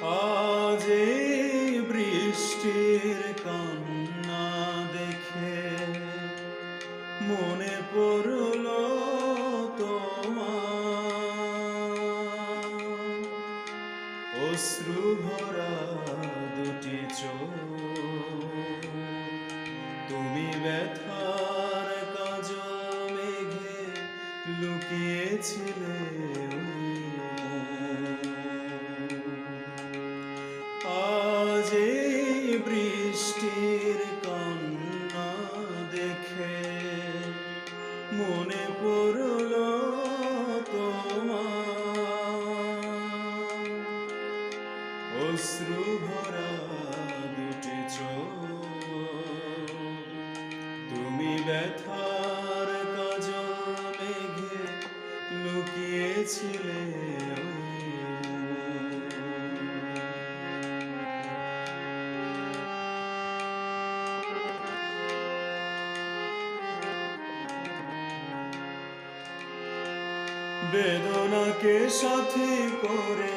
আজ বৃষ্টির কান্না দেখে মনে পড়ল দুটি তুমি ব্যথার লুকিয়েছিলে। অশ্রু ভরা দুটি তুমি ব্যথার কাজল মেঘে লুকিয়েছিলে। বেদনাকে সাথী করে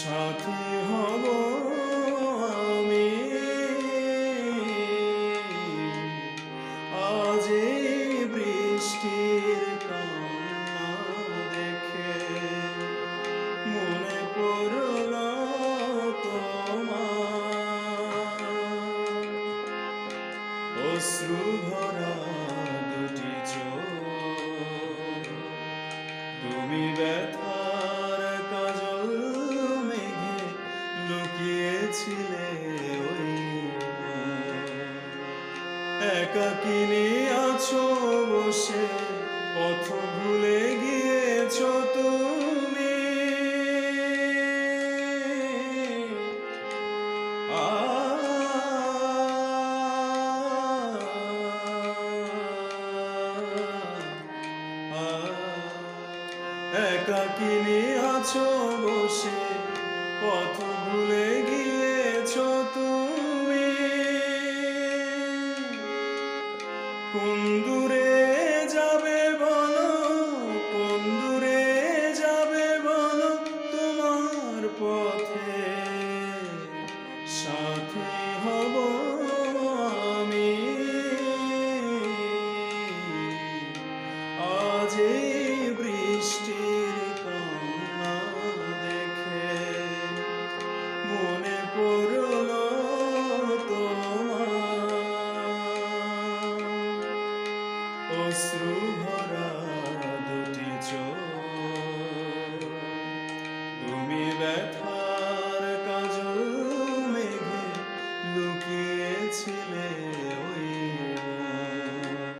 সাথী হব আমি। আজ বৃষ্টির কান্না দেখে মনে পড়ল তোমার। অশ্রু ভরা একাকিনী আছো বসে? পথ ভুলে গিয়েছো তুমি। একাকিনী আছো বসে? পথ ভুলে গিয়েছো তুমি। কোন যাবে যাবে তোমার পথে? সাথে হব আমি। বৃষ্টির দেখে মনে পড়ো অশ্রু ভরা দুটি চোখ তুমি ব্যথা